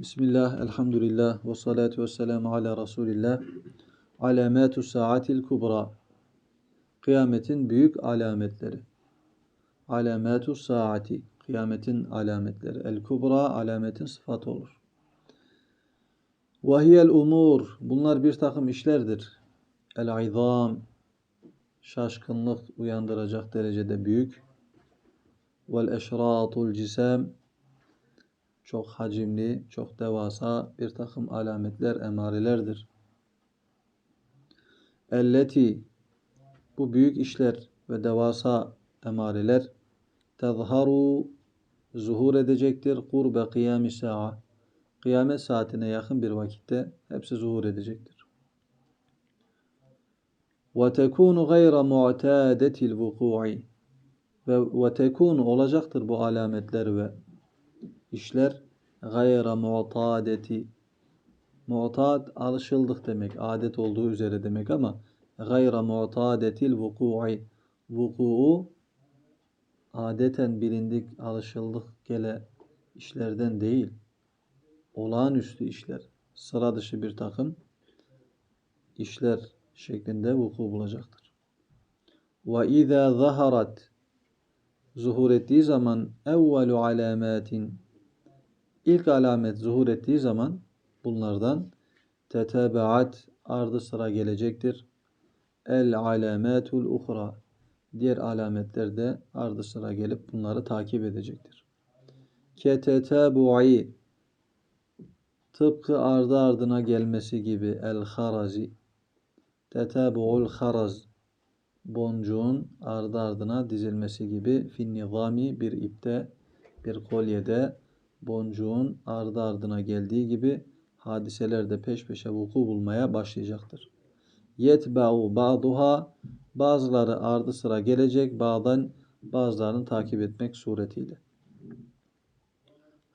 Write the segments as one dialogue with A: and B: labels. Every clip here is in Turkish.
A: Bismillah, elhamdülillah, ve salatu ve selamu ala Resulillah. Alamatu saatil kubra. Kıyametin büyük alametleri. Alamatu saati. Kıyametin alametleri. El kubra alametin sıfatı olur. Ve umur. Bunlar bir takım işlerdir. El izam. Şaşkınlık uyandıracak derecede büyük. Vel eşratul cisam çok hacimli, çok devasa bir takım alametler, emarelerdir. Elleti bu büyük işler ve devasa emareler tezharu zuhur edecektir kurbe kıyami sa'a kıyamet saatine yakın bir vakitte hepsi zuhur edecektir. Tekunu gayra mu'tadetil vuku'i ve tekunu olacaktır bu alametler ve işler gayra mu'tadeti mu'tad alışıldık demek, adet olduğu üzere demek ama gayra mu'tadetil vuku'i vuku'u adeten bilindik, alışıldık gele işlerden değil, olağanüstü işler, sıra dışı bir takım işler şeklinde vuku bulacaktır. Ve izâ zaharat zuhur ettiği zaman evvelu alamatin ilk alamet zuhur ettiği zaman bunlardan tetebaat ardı sıra gelecektir. El alamatul uhra diğer alametler de ardı sıra gelip bunları takip edecektir. Ketetabu'i tıpkı ardı ardına gelmesi gibi el harazi tetabu'ul haraz boncuğun ardı ardına dizilmesi gibi fin nizami bir ipte bir kolyede boncuğun ardı ardına geldiği gibi hadiseler de peş peşe vuku bulmaya başlayacaktır. Yetba'u ba'duha bazıları ardı sıra gelecek bağdan bazılarını takip etmek suretiyle.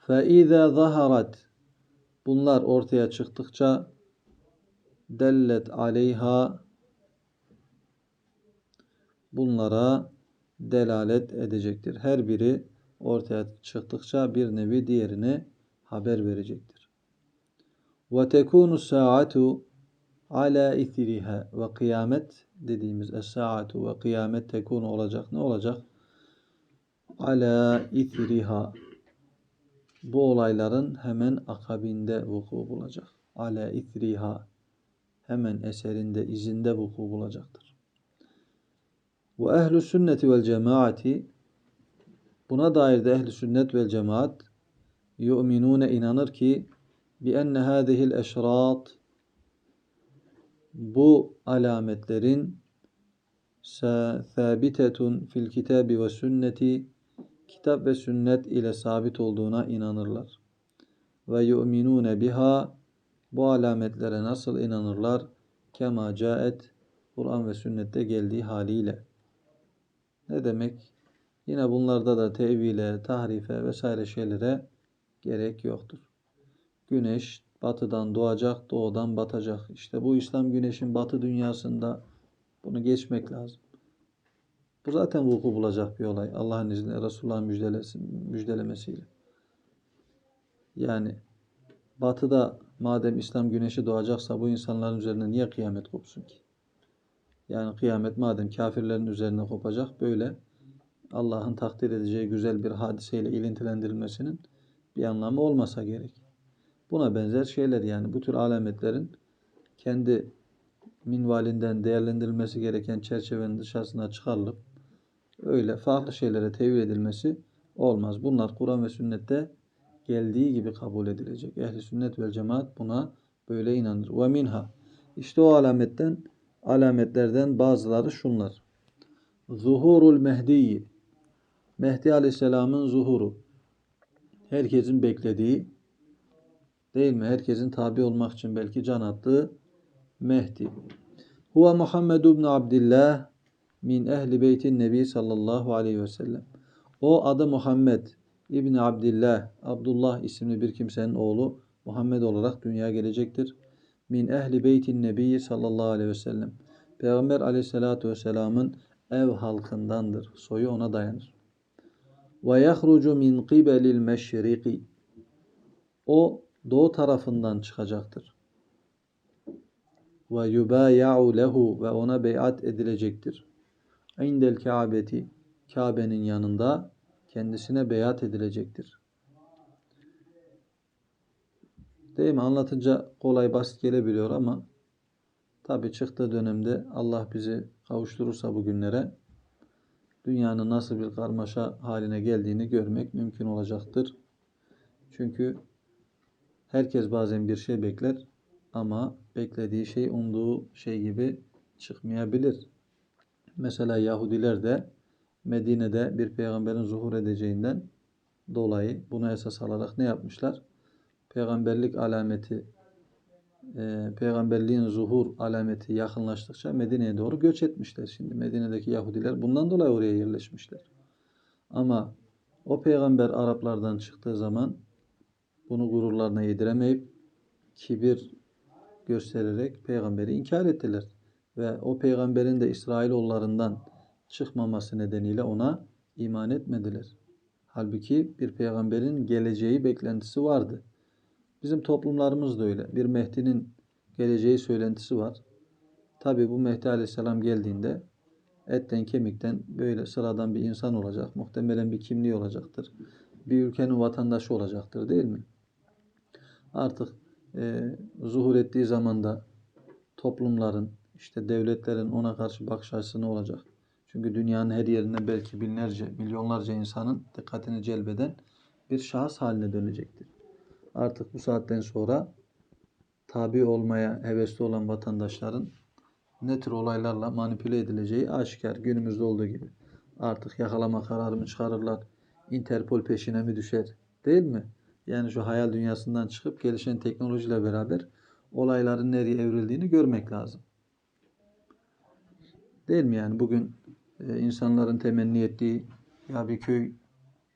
A: فَاِذَا zaharat Bunlar ortaya çıktıkça dellet aleyha bunlara delalet edecektir. Her biri ortaya çıktıkça bir nevi diğerine haber verecektir. Ve tekunu saatu ala ithriha ve kıyamet dediğimiz es-saatu ve kıyamet tekunu olacak. Ne olacak? Ala ithriha bu olayların hemen akabinde vuku bulacak. Ala ithriha hemen eserinde, izinde vuku bulacaktır. Ve ehlu sünneti vel cemaati buna dair de ehli sünnet vel cemaat yu'minune inanır ki bi enne hadihil eşrat bu alametlerin sabitetun fil kitabi ve sünneti kitap ve sünnet ile sabit olduğuna inanırlar. Ve yu'minune biha bu alametlere nasıl inanırlar? Kema caet Kur'an ve sünnette geldiği haliyle. Ne demek? Yine bunlarda da tevile, tahrife vesaire şeylere gerek yoktur. Güneş batıdan doğacak, doğudan batacak. İşte bu İslam güneşin batı dünyasında bunu geçmek lazım. Bu zaten vuku bulacak bir olay. Allah'ın izniyle Resulullah'ın müjdelemesiyle. Yani batıda madem İslam güneşi doğacaksa bu insanların üzerine niye kıyamet kopsun ki? Yani kıyamet madem kafirlerin üzerine kopacak böyle Allah'ın takdir edeceği güzel bir hadiseyle ilintilendirilmesinin bir anlamı olmasa gerek. Buna benzer şeyler yani bu tür alametlerin kendi minvalinden değerlendirilmesi gereken çerçevenin dışarısına çıkarılıp öyle farklı şeylere tevil edilmesi olmaz. Bunlar Kur'an ve sünnette geldiği gibi kabul edilecek. Ehli sünnet ve cemaat buna böyle inanır. Ve minha işte o alametten alametlerden bazıları şunlar. Zuhurul Mehdi Mehdi Aleyhisselam'ın zuhuru. Herkesin beklediği değil mi? Herkesin tabi olmak için belki can attığı Mehdi. Huve Muhammed ibn Abdullah min ehli beytin nebi sallallahu aleyhi ve sellem. O adı Muhammed İbni Abdillah, Abdullah isimli bir kimsenin oğlu Muhammed olarak dünyaya gelecektir. Min ehli beytin nebi sallallahu aleyhi ve sellem. Peygamber aleyhissalatu vesselamın ev halkındandır. Soyu ona dayanır. Ve yahrucu min qibelil meşriki. O doğu tarafından çıkacaktır. Ve yubaya'u lehu ve ona beyat edilecektir. İndel Kabe'ti Kabe'nin yanında kendisine beyat edilecektir. Değil mi? Anlatınca kolay basit gelebiliyor ama tabi çıktığı dönemde Allah bizi kavuşturursa bu günlere dünyanın nasıl bir karmaşa haline geldiğini görmek mümkün olacaktır. Çünkü herkes bazen bir şey bekler ama beklediği şey umduğu şey gibi çıkmayabilir. Mesela Yahudiler de Medine'de bir peygamberin zuhur edeceğinden dolayı bunu esas alarak ne yapmışlar? Peygamberlik alameti e, peygamberliğin zuhur alameti yakınlaştıkça Medine'ye doğru göç etmişler. Şimdi Medine'deki Yahudiler bundan dolayı oraya yerleşmişler. Ama o peygamber Araplardan çıktığı zaman bunu gururlarına yediremeyip kibir göstererek peygamberi inkar ettiler. Ve o peygamberin de İsrailoğullarından çıkmaması nedeniyle ona iman etmediler. Halbuki bir peygamberin geleceği beklentisi vardı. Bizim toplumlarımız da öyle. Bir Mehdi'nin geleceği söylentisi var. Tabi bu Mehdi Aleyhisselam geldiğinde etten kemikten böyle sıradan bir insan olacak. Muhtemelen bir kimliği olacaktır. Bir ülkenin vatandaşı olacaktır değil mi? Artık e, zuhur ettiği zaman da toplumların, işte devletlerin ona karşı bakış açısı ne olacak? Çünkü dünyanın her yerinde belki binlerce, milyonlarca insanın dikkatini celbeden bir şahıs haline dönecektir. Artık bu saatten sonra tabi olmaya hevesli olan vatandaşların ne tür olaylarla manipüle edileceği aşikar günümüzde olduğu gibi. Artık yakalama kararı mı çıkarırlar, Interpol peşine mi düşer değil mi? Yani şu hayal dünyasından çıkıp gelişen teknolojiyle beraber olayların nereye evrildiğini görmek lazım. Değil mi yani bugün e, insanların temenni ettiği ya bir köy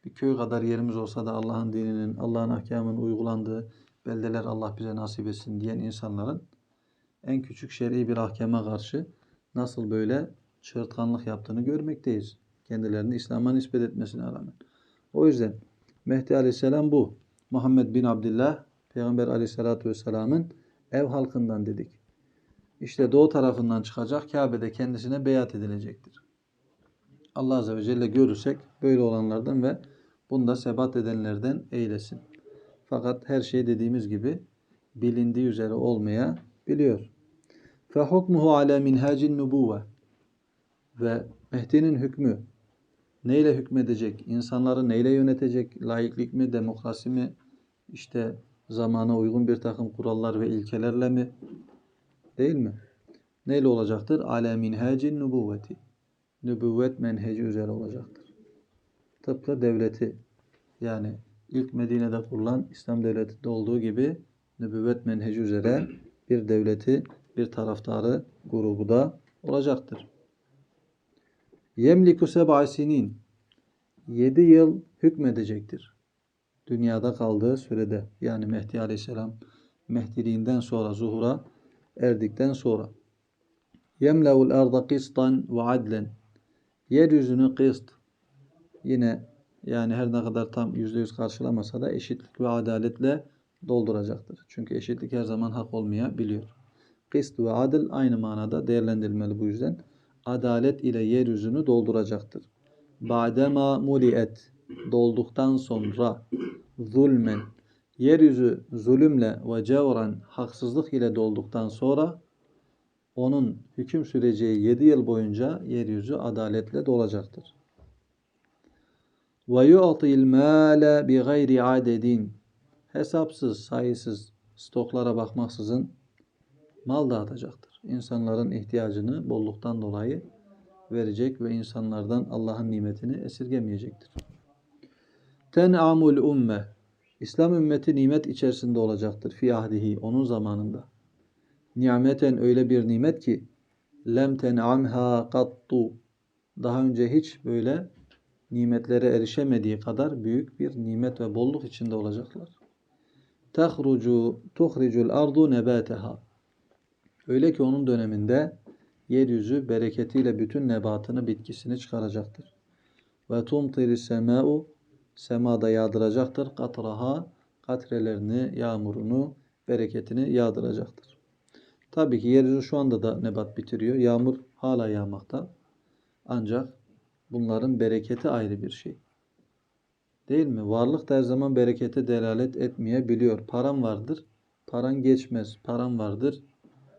A: bir köy kadar yerimiz olsa da Allah'ın dininin, Allah'ın ahkamının uygulandığı beldeler Allah bize nasip etsin diyen insanların en küçük şer'i bir ahkama karşı nasıl böyle çığırtkanlık yaptığını görmekteyiz. Kendilerini İslam'a nispet etmesine rağmen. O yüzden Mehdi Aleyhisselam bu. Muhammed bin Abdullah Peygamber Aleyhisselatü Vesselam'ın ev halkından dedik. İşte doğu tarafından çıkacak Kabe'de kendisine beyat edilecektir. Allah Azze ve Celle görürsek böyle olanlardan ve bunda sebat edenlerden eylesin. Fakat her şey dediğimiz gibi bilindiği üzere olmaya biliyor. Fe hukmuhu ala minhacin nubuve ve Mehdi'nin hükmü neyle hükmedecek, insanları neyle yönetecek, laiklik mi, demokrasi mi, işte zamana uygun bir takım kurallar ve ilkelerle mi, değil mi? Neyle olacaktır? Ala minhacin nubuvveti. Nübüvvet menheci üzere olacaktır. Tıpkı devleti yani ilk Medine'de kurulan İslam devletinde olduğu gibi nübüvvet menheci üzere bir devleti, bir taraftarı grubu da olacaktır. Yemliku seb'a sinin. 7 yıl hükmedecektir. Dünyada kaldığı sürede yani Mehdi Aleyhisselam Mehdiliğinden sonra zuhura erdikten sonra yemleul arda kistan ve adlen yeryüzünü kıst yine yani her ne kadar tam yüzde yüz karşılamasa da eşitlik ve adaletle dolduracaktır. Çünkü eşitlik her zaman hak olmayabiliyor. Kıst ve adil aynı manada değerlendirilmeli bu yüzden. Adalet ile yeryüzünü dolduracaktır. Ba'dema muliet dolduktan sonra zulmen yeryüzü zulümle ve cevran haksızlık ile dolduktan sonra onun hüküm süreceği 7 yıl boyunca yeryüzü adaletle dolacaktır. Ve yu'til mâle bi gayri adedin hesapsız, sayısız stoklara bakmaksızın mal dağıtacaktır. İnsanların ihtiyacını bolluktan dolayı verecek ve insanlardan Allah'ın nimetini esirgemeyecektir. Ten'amul umme İslam ümmeti nimet içerisinde olacaktır. Fi ahdihi onun zamanında. Nimeten öyle bir nimet ki lem ten'amha kattu daha önce hiç böyle nimetlere erişemediği kadar büyük bir nimet ve bolluk içinde olacaklar. Tahrucu tuhricul ardu nebateha Öyle ki onun döneminde yeryüzü bereketiyle bütün nebatını, bitkisini çıkaracaktır. Ve tumtiri sema'u semada yağdıracaktır. Katraha katrelerini, yağmurunu, bereketini yağdıracaktır. Tabii ki yeryüzü şu anda da nebat bitiriyor. Yağmur hala yağmakta. Ancak bunların bereketi ayrı bir şey. Değil mi? Varlık da her zaman berekete delalet etmeyebiliyor. Paran vardır, paran geçmez. Paran vardır,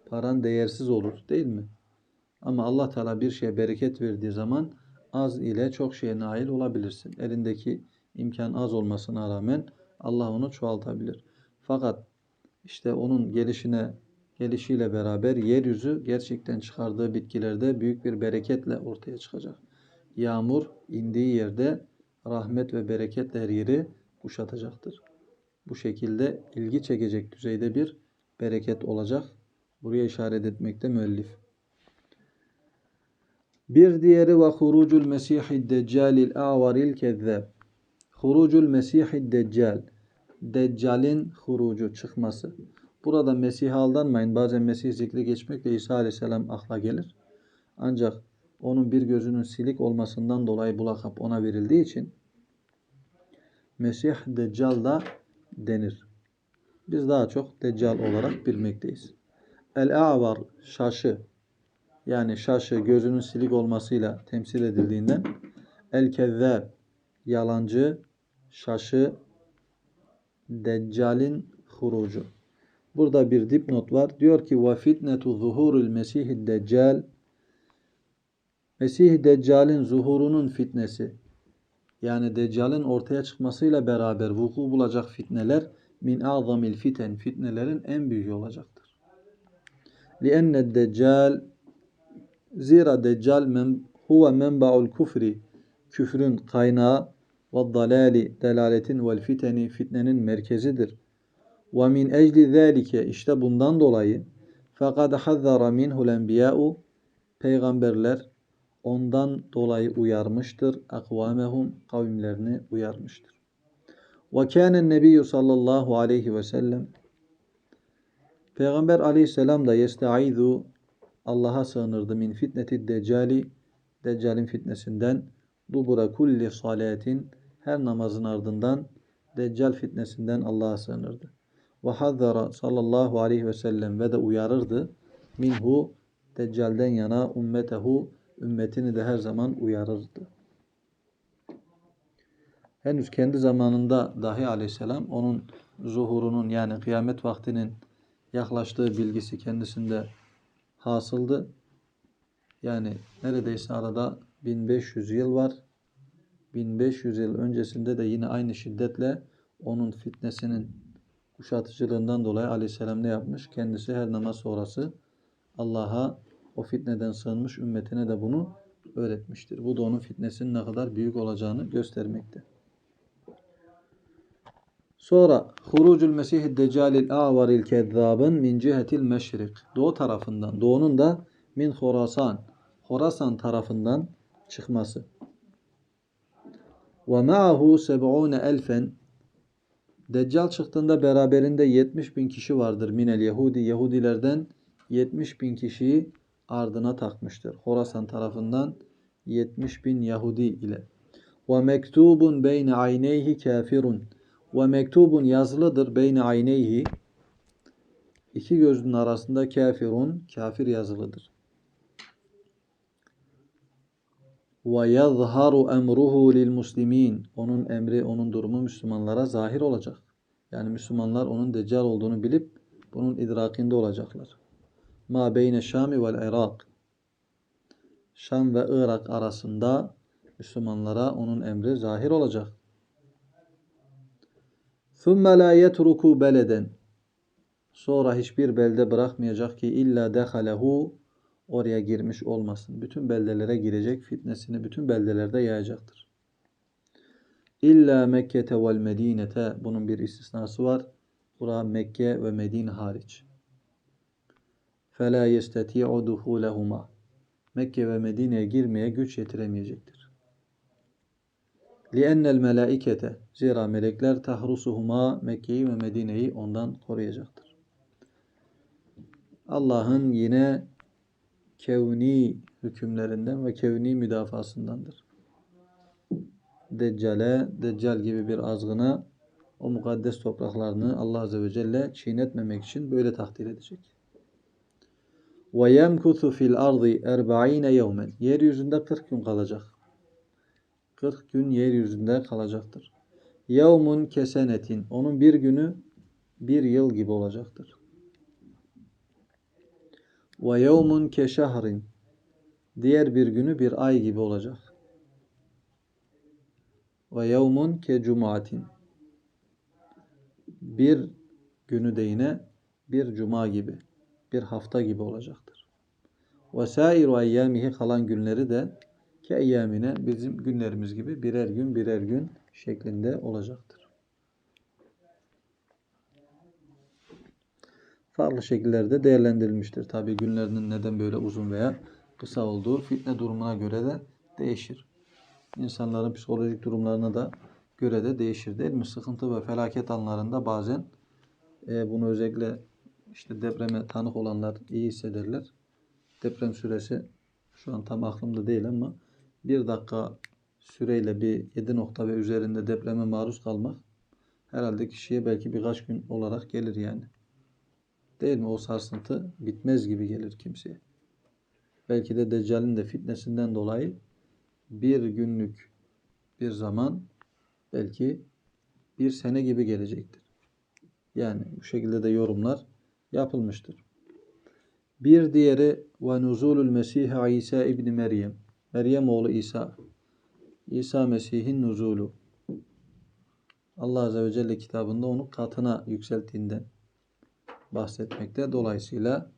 A: paran değersiz olur. Değil mi? Ama Allah Teala bir şeye bereket verdiği zaman az ile çok şeye nail olabilirsin. Elindeki imkan az olmasına rağmen Allah onu çoğaltabilir. Fakat işte onun gelişine gelişiyle beraber yeryüzü gerçekten çıkardığı bitkilerde büyük bir bereketle ortaya çıkacak. Yağmur indiği yerde rahmet ve bereketle her yeri kuşatacaktır. Bu şekilde ilgi çekecek düzeyde bir bereket olacak. Buraya işaret etmekte müellif. Bir diğeri ve hurucul mesihid deccalil avaril kezzab. Hurucul mesihid deccal. Deccalin hurucu çıkması. Burada Mesih'e aldanmayın. Bazen Mesih zikri geçmekle İsa Aleyhisselam akla gelir. Ancak onun bir gözünün silik olmasından dolayı bu lakap ona verildiği için Mesih Deccal da denir. Biz daha çok Deccal olarak bilmekteyiz. El-A'var şaşı yani şaşı gözünün silik olmasıyla temsil edildiğinden El-Kezzab yalancı şaşı Deccal'in hurucu. Burada bir dipnot var. Diyor ki ve fitnetu zuhurul mesihid deccal Mesih Deccal'in zuhurunun fitnesi yani Deccal'in ortaya çıkmasıyla beraber vuku bulacak fitneler min azamil fiten fitnelerin en büyüğü olacaktır. Lienne Deccal zira Deccal men, huve menba'ul kufri küfrün kaynağı ve dalali delaletin vel fiteni fitnenin merkezidir. Ve min ecli zâlike işte bundan dolayı fekad hazzara minhul enbiya'u peygamberler ondan dolayı uyarmıştır. Akvamehum kavimlerini uyarmıştır. Ve kânen nebiyyü sallallahu aleyhi ve sellem Peygamber aleyhisselam da yestaizu Allah'a sığınırdı min fitneti deccali Deccal'in fitnesinden dubura kulli salatin her namazın ardından Deccal fitnesinden Allah'a sığınırdı. Ve hazzara sallallahu aleyhi ve sellem ve de uyarırdı minhu Deccal'den yana ümmetehu ümmetini de her zaman uyarırdı. Henüz kendi zamanında dahi aleyhisselam onun zuhurunun yani kıyamet vaktinin yaklaştığı bilgisi kendisinde hasıldı. Yani neredeyse arada 1500 yıl var. 1500 yıl öncesinde de yine aynı şiddetle onun fitnesinin kuşatıcılığından dolayı aleyhisselam ne yapmış? Kendisi her namaz sonrası Allah'a o fitneden sığınmış ümmetine de bunu öğretmiştir. Bu da onun fitnesinin ne kadar büyük olacağını göstermekte. Sonra Hurucul Mesih Deccalil Avaril Kezzabın min cihetil meşrik. Doğu tarafından, doğunun da min Horasan, Horasan tarafından çıkması. Ve ma'ahu seb'une elfen Deccal çıktığında beraberinde 70 bin kişi vardır minel Yahudi. Yahudilerden 70 bin kişiyi ardına takmıştır. Horasan tarafından 70 bin Yahudi ile. Ve mektubun beyne ayneyhi kafirun. Ve mektubun yazılıdır beyne ayneyhi. İki gözünün arasında kafirun, kafir yazılıdır. Ve yazharu emruhu lil muslimin. Onun emri, onun durumu Müslümanlara zahir olacak. Yani Müslümanlar onun deccal olduğunu bilip bunun idrakinde olacaklar. Ma beyne Şami vel Irak. Şam ve Irak arasında Müslümanlara onun emri zahir olacak. ثُمَّ لَا يَتْرُكُ beleden. Sonra hiçbir belde bırakmayacak ki illa dehalehu oraya girmiş olmasın. Bütün beldelere girecek, fitnesini bütün beldelerde yayacaktır. İlla Mekke'te vel Medine'te bunun bir istisnası var. Bura Mekke ve Medine hariç. فَلَا يَسْتَتِيعُ دُخُولَهُمَا Mekke ve Medine'ye girmeye güç yetiremeyecektir. لِأَنَّ الْمَلَائِكَةَ Zira melekler tahrusuhuma Mekke'yi ve Medine'yi ondan koruyacaktır. Allah'ın yine kevni hükümlerinden ve kevni müdafasındandır. Deccale, Deccal gibi bir azgına o mukaddes topraklarını Allah Azze ve Celle çiğnetmemek için böyle takdir edecek. Yemkuthu fil ardı 40 yevmen. Yeryüzünde 40 gün kalacak. 40 gün yeryüzünde kalacaktır. Yevmun kesenetin. Onun bir günü bir yıl gibi olacaktır. Ve yevmun keşehrin. Diğer bir günü bir ay gibi olacak. Ve yevmun ke. Bir günü de yine bir cuma gibi, bir hafta gibi olacaktır. Ve sairu eyyamihi kalan günleri de ki bizim günlerimiz gibi birer gün birer gün şeklinde olacaktır. Farklı şekillerde değerlendirilmiştir. Tabi günlerinin neden böyle uzun veya kısa olduğu fitne durumuna göre de değişir. İnsanların psikolojik durumlarına da göre de değişir değil mi? Sıkıntı ve felaket anlarında bazen e, bunu özellikle işte depreme tanık olanlar iyi hissederler. Deprem süresi şu an tam aklımda değil ama bir dakika süreyle bir 7 nokta ve üzerinde depreme maruz kalmak herhalde kişiye belki birkaç gün olarak gelir yani. Değil mi? O sarsıntı bitmez gibi gelir kimseye. Belki de Deccal'in de fitnesinden dolayı bir günlük bir zaman belki bir sene gibi gelecektir. Yani bu şekilde de yorumlar yapılmıştır. Bir diğeri ve nuzulul Mesih İsa İbni Meryem. Meryem oğlu İsa. İsa Mesih'in nuzulu. Allah Azze ve Celle kitabında onu katına yükselttiğinden bahsetmekte. Dolayısıyla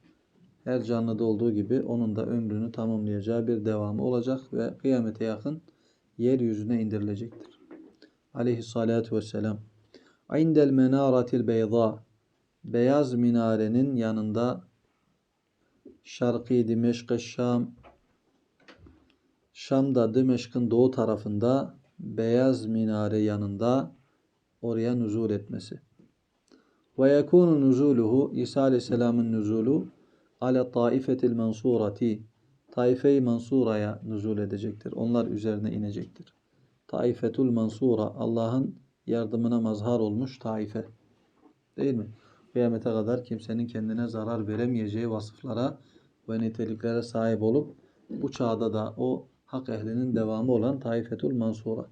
A: her canlıda olduğu gibi onun da ömrünü tamamlayacağı bir devamı olacak ve kıyamete yakın yeryüzüne indirilecektir. Aleyhissalatu vesselam. İndel menaratil beyza. Beyaz minarenin yanında Şarkı Dimeşk Şam Şam'da Dimeşk'in doğu tarafında beyaz minare yanında oraya nuzul etmesi. Ve yekunu nuzuluhu İsa Aleyhisselam'ın nuzulu ale taifetil mansurati Taife-i Mansura'ya nuzul edecektir. Onlar üzerine inecektir. Taifetul Mansura Allah'ın yardımına mazhar olmuş taife. Değil mi? Kıyamete kadar kimsenin kendine zarar veremeyeceği vasıflara ve niteliklere sahip olup bu çağda da o hak ehlinin devamı olan Taifetul Mansura.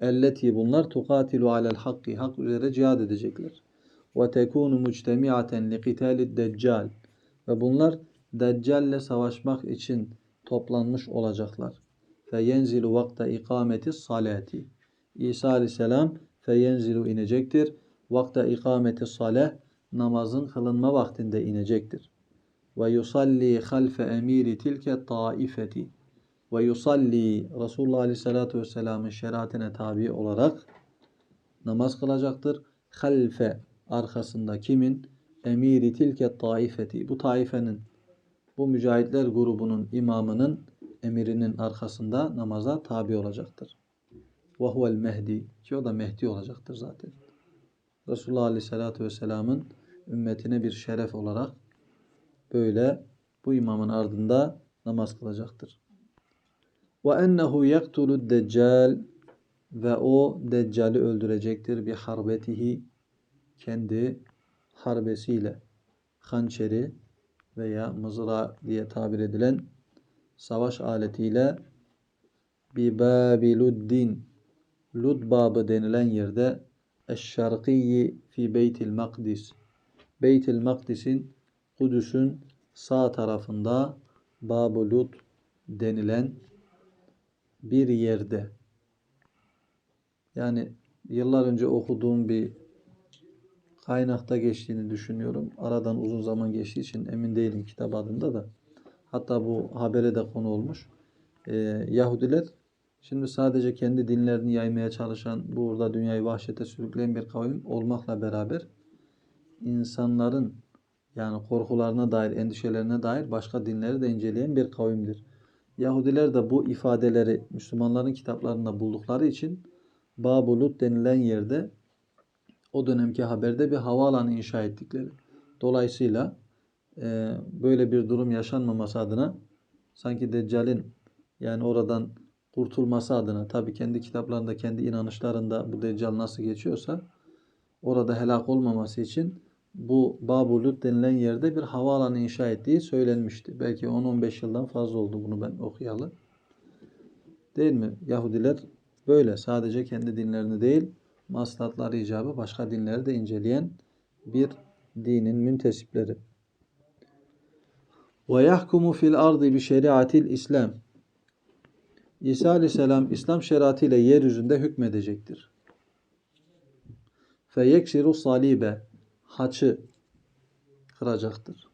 A: Elleti bunlar tukatilu alel hakki. Hak üzere cihad edecekler. Ve tekunu muctemiaten li qitalid deccal. Ve bunlar Deccal'le savaşmak için toplanmış olacaklar. Fe yenzilu vakta ikameti salati. İsa aleyhisselam fe yenzilu inecektir. Vakta ikameti salah namazın kılınma vaktinde inecektir. Ve yusalli halfe emiri tilke taifeti. Ve yusalli Resulullah aleyhissalatu vesselamın şeriatine tabi olarak namaz kılacaktır. Halfe arkasında kimin? Emiri tilke taifeti. Bu taifenin bu mücahitler grubunun imamının emirinin arkasında namaza tabi olacaktır. Ve huvel mehdi. Ki o da Mehdi olacaktır zaten. Resulullah Aleyhisselatü Vesselam'ın ümmetine bir şeref olarak böyle bu imamın ardında namaz kılacaktır. Ve ennehu yaktulu deccal ve o deccali öldürecektir bir harbetihi kendi harbesiyle hançeri veya mızra diye tabir edilen savaş aletiyle bi babiluddin Lud babı denilen yerde Eşşarkiyi fi Beytil Makdis. Beytil Makdis'in Kudüs'ün sağ tarafında Bab-ı Lud denilen bir yerde. Yani yıllar önce okuduğum bir kaynakta geçtiğini düşünüyorum. Aradan uzun zaman geçtiği için emin değilim kitap adında da. Hatta bu habere de konu olmuş. Ee, Yahudiler şimdi sadece kendi dinlerini yaymaya çalışan, burada dünyayı vahşete sürükleyen bir kavim olmakla beraber insanların yani korkularına dair, endişelerine dair başka dinleri de inceleyen bir kavimdir. Yahudiler de bu ifadeleri Müslümanların kitaplarında buldukları için Babulut denilen yerde o dönemki haberde bir havaalanı inşa ettikleri. Dolayısıyla e, böyle bir durum yaşanmaması adına sanki Deccal'in yani oradan kurtulması adına tabi kendi kitaplarında kendi inanışlarında bu Deccal nasıl geçiyorsa orada helak olmaması için bu Babulut denilen yerde bir havaalanı inşa ettiği söylenmişti. Belki 10-15 yıldan fazla oldu bunu ben okuyalı. Değil mi? Yahudiler böyle sadece kendi dinlerini değil maslahatları icabı başka dinleri de inceleyen bir dinin müntesipleri. Ve yahkumu fil ardı bi şeriatil İslam. İsa aleyhisselam İslam şeriatıyla yeryüzünde hükmedecektir. Fe yeksiru salibe haçı kıracaktır.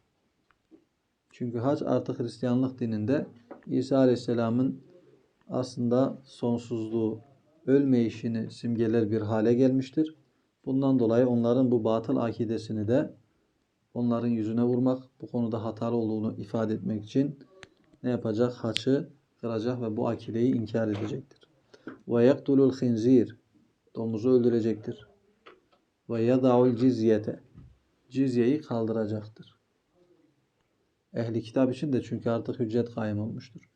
A: Çünkü haç artık Hristiyanlık dininde İsa aleyhisselamın aslında sonsuzluğu, ölmeyişini simgeler bir hale gelmiştir. Bundan dolayı onların bu batıl akidesini de onların yüzüne vurmak, bu konuda hatalı olduğunu ifade etmek için ne yapacak? Haçı kıracak ve bu akideyi inkar edecektir. Ve yaktulul khinzir domuzu öldürecektir. Ve yada'ul cizyete cizyeyi kaldıracaktır. Ehli kitap için de çünkü artık hüccet kaim olmuştur.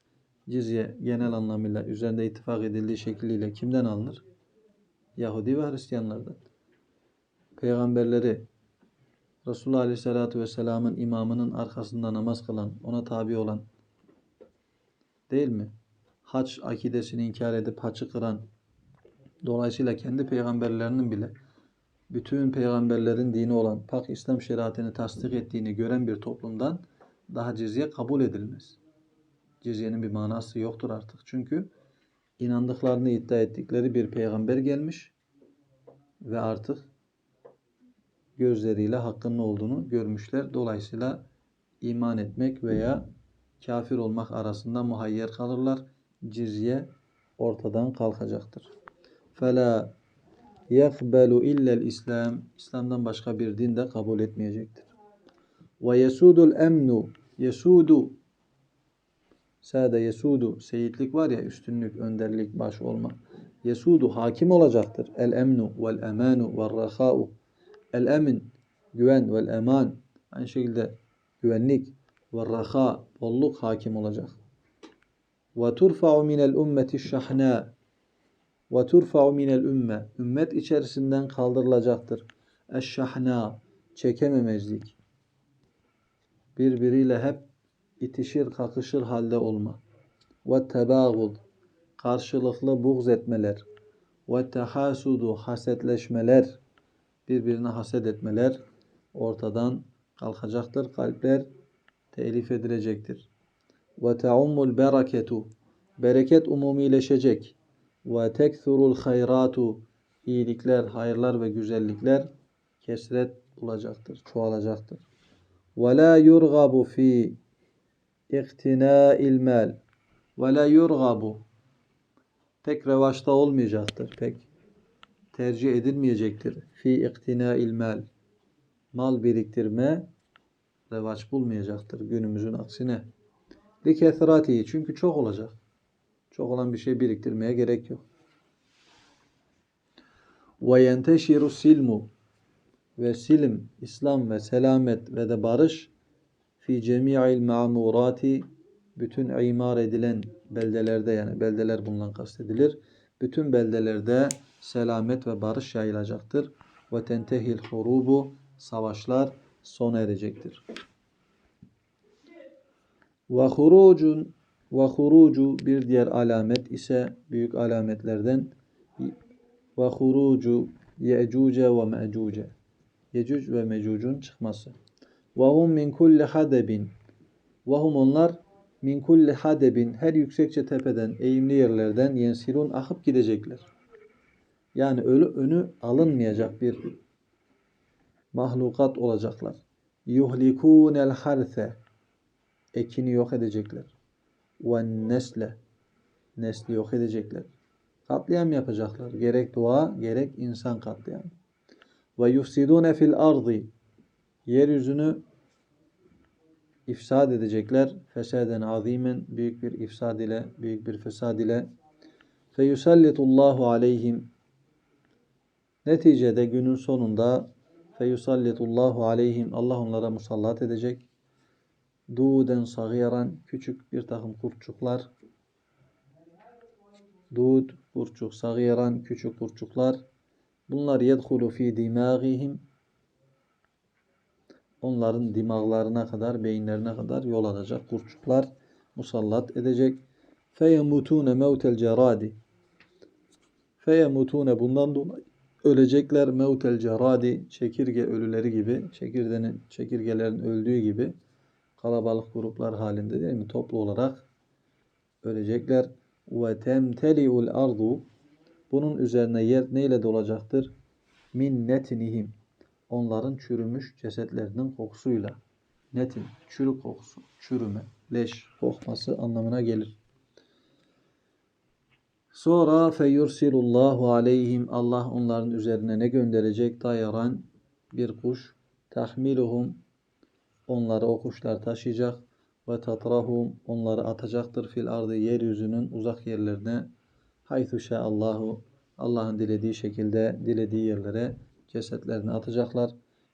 A: Cizye genel anlamıyla üzerinde ittifak edildiği şekliyle kimden alınır? Yahudi ve Hristiyanlardan. Peygamberleri Resulullah Aleyhisselatü Vesselam'ın imamının arkasında namaz kılan, ona tabi olan değil mi? Haç akidesini inkar edip haçı kıran, dolayısıyla kendi peygamberlerinin bile bütün peygamberlerin dini olan pak İslam şeriatını tasdik ettiğini gören bir toplumdan daha cizye kabul edilmez. Cizyenin bir manası yoktur artık. Çünkü inandıklarını iddia ettikleri bir peygamber gelmiş ve artık gözleriyle hakkın olduğunu görmüşler. Dolayısıyla iman etmek veya kafir olmak arasında muhayyer kalırlar. Cizye ortadan kalkacaktır. Fela yekbelu illel İslam İslam'dan başka bir din de kabul etmeyecektir. Ve yesudul emnu yesudu Sade yesudu seyitlik var ya üstünlük, önderlik, baş olma. Yesudu hakim olacaktır. El emnu vel emanu vel rahau. El emin güven vel eman aynı şekilde güvenlik ve raha bolluk hakim olacak. Ve turfa'u minel ümmeti şahna ve turfa'u minel ümme ümmet içerisinden kaldırılacaktır. Eşşahna çekememezlik. Birbiriyle hep itişir kakışır halde olma. Ve tebağud karşılıklı buğz etmeler. Ve tehasudu hasetleşmeler birbirine haset etmeler ortadan kalkacaktır. Kalpler telif edilecektir. Ve teummul bereketu bereket umumileşecek. Ve tekthurul hayratu iyilikler, hayırlar ve güzellikler kesret bulacaktır, çoğalacaktır. Ve la yurgabu fi iktina'il mal. Ve la yurgabu pek revaçta olmayacaktır. Pek tercih edilmeyecektir. Fi iktina'il mal. Mal biriktirme revaç bulmayacaktır günümüzün aksine. Li kethratihi çünkü çok olacak. Çok olan bir şey biriktirmeye gerek yok. Ve yenteşiru silmu ve silim, İslam ve selamet ve de barış fi cemi'il ma'murati bütün imar edilen beldelerde yani beldeler bundan kastedilir. Bütün beldelerde selamet ve barış yayılacaktır. Ve tentehil hurubu savaşlar sona erecektir. Ve hurucun ve hurucu bir diğer alamet ise büyük alametlerden ve hurucu Ye'cuce ve Me'cuce Yecüc ve Mecüc'ün çıkması. Ve hum min kulli hadebin ve onlar min kulli hadebin her yüksekçe tepeden, eğimli yerlerden yensirun akıp gidecekler. Yani ölü önü alınmayacak bir mahlukat olacaklar. Yuhlikunel harse ekini yok edecekler. Ve nesle nesli yok edecekler. Katliam yapacaklar. Gerek doğa gerek insan katliamı. Ve yufsidune fil ardı yeryüzünü ifsad edecekler. Fesaden azimen büyük bir ifsad ile, büyük bir fesad ile. Fe yusallitullahu aleyhim Neticede günün sonunda fe yusallitullahu aleyhim Allah onlara musallat edecek. Duden sagiran küçük bir takım kurtçuklar. Dud kurtçuk sagiran küçük kurtçuklar. Bunlar yedhulu fi dimagihim onların dimağlarına kadar, beyinlerine kadar yol alacak. Kurçuklar musallat edecek. Feyemutune mevtel ceradi. Feyemutune bundan dolayı ölecekler mevtel ceradi çekirge ölüleri gibi, çekirdenin çekirgelerin öldüğü gibi kalabalık gruplar halinde değil mi? Toplu olarak ölecekler. Ve temteli'ul ardu bunun üzerine yer neyle dolacaktır? Min netnihim onların çürümüş cesetlerinin kokusuyla. Netin, çürük kokusu, çürüme, leş kokması anlamına gelir. Sonra feyursilullahu aleyhim Allah onların üzerine ne gönderecek? Dayaran bir kuş. Tahmiluhum onları o kuşlar taşıyacak. Ve tatrahum onları atacaktır fil ardı yeryüzünün uzak yerlerine. Haythu Allahu Allah'ın dilediği şekilde dilediği yerlere cesetlerini atacaklar.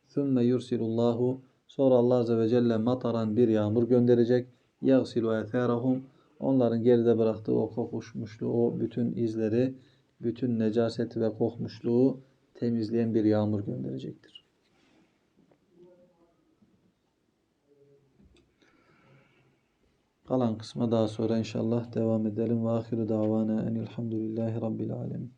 A: Thumma yursilullahu sonra Allah Azze ve Celle mataran bir yağmur gönderecek. Yagsilu etharahum onların geride bıraktığı o kokuşmuşluğu, o bütün izleri, bütün necaseti ve kokmuşluğu temizleyen bir yağmur gönderecektir. Kalan kısma daha sonra inşallah devam edelim. Ve ahiru davana enilhamdülillahi rabbil alemin.